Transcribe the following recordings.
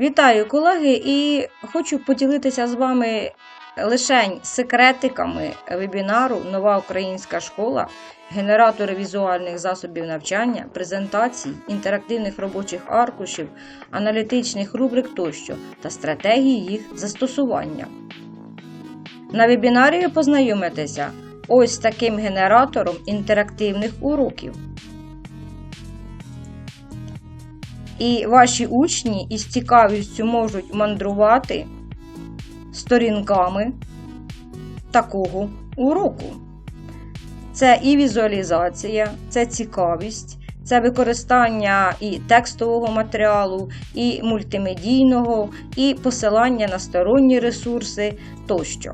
Вітаю, колеги, і хочу поділитися з вами лишень секретиками вебінару Нова українська школа, генератори візуальних засобів навчання, презентацій, інтерактивних робочих аркушів, аналітичних рубрик тощо та стратегії їх застосування. На вебінарі познайомитеся ось з таким генератором інтерактивних уроків. І ваші учні із цікавістю можуть мандрувати сторінками такого уроку. Це і візуалізація, це цікавість, це використання і текстового матеріалу, і мультимедійного, і посилання на сторонні ресурси тощо.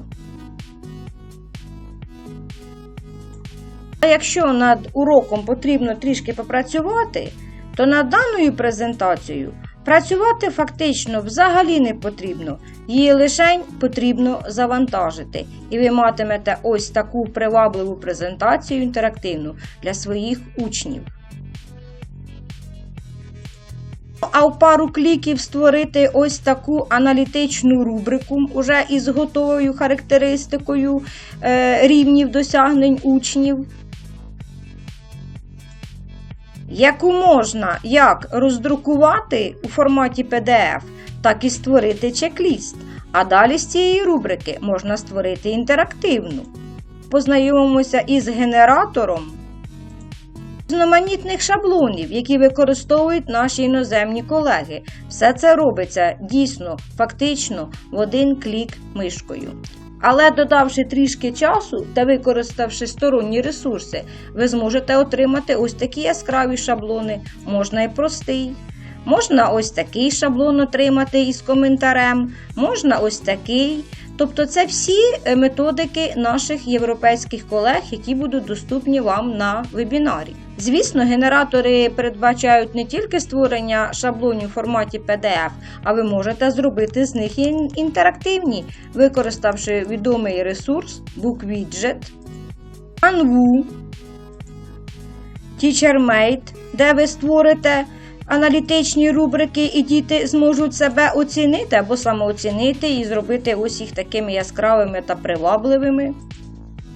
А якщо над уроком потрібно трішки попрацювати, то над даною презентацією працювати фактично взагалі не потрібно. Її лише потрібно завантажити. І ви матимете ось таку привабливу презентацію інтерактивну для своїх учнів. А в пару кліків створити ось таку аналітичну рубрику уже із готовою характеристикою е, рівнів досягнень учнів яку можна як роздрукувати у форматі PDF, так і створити чек-ліст. А далі з цієї рубрики можна створити інтерактивну. Познайомимося із генератором різноманітних шаблонів, які використовують наші іноземні колеги. Все це робиться дійсно, фактично в один клік мишкою. Але додавши трішки часу та використавши сторонні ресурси, ви зможете отримати ось такі яскраві шаблони, можна і простий. Можна ось такий шаблон отримати із коментарем, можна ось такий. Тобто це всі е, методики наших європейських колег, які будуть доступні вам на вебінарі. Звісно, генератори передбачають не тільки створення шаблонів в форматі PDF, а ви можете зробити з них інтерактивні, використавши відомий ресурс BookWidget, Anwu, TeacherMate, де ви створите аналітичні рубрики, і діти зможуть себе оцінити або самооцінити і зробити ось їх такими яскравими та привабливими.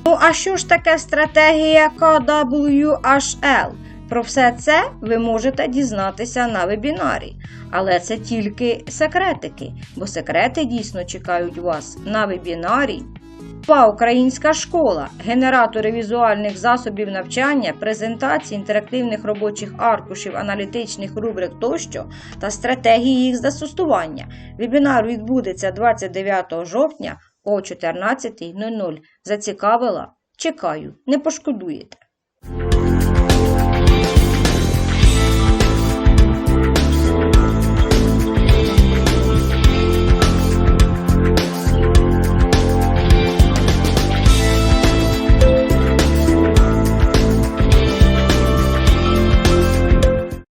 Ну, а що ж таке стратегія KWHL? Про все це ви можете дізнатися на вебінарі. Але це тільки секретики, бо секрети дійсно чекають вас на вебінарі. ПА Українська школа, генератори візуальних засобів навчання, презентацій, інтерактивних робочих аркушів, аналітичних рубрик тощо та стратегії їх застосування. Вебінар відбудеться 29 жовтня о 14.00. Зацікавила? Чекаю, не пошкодуєте.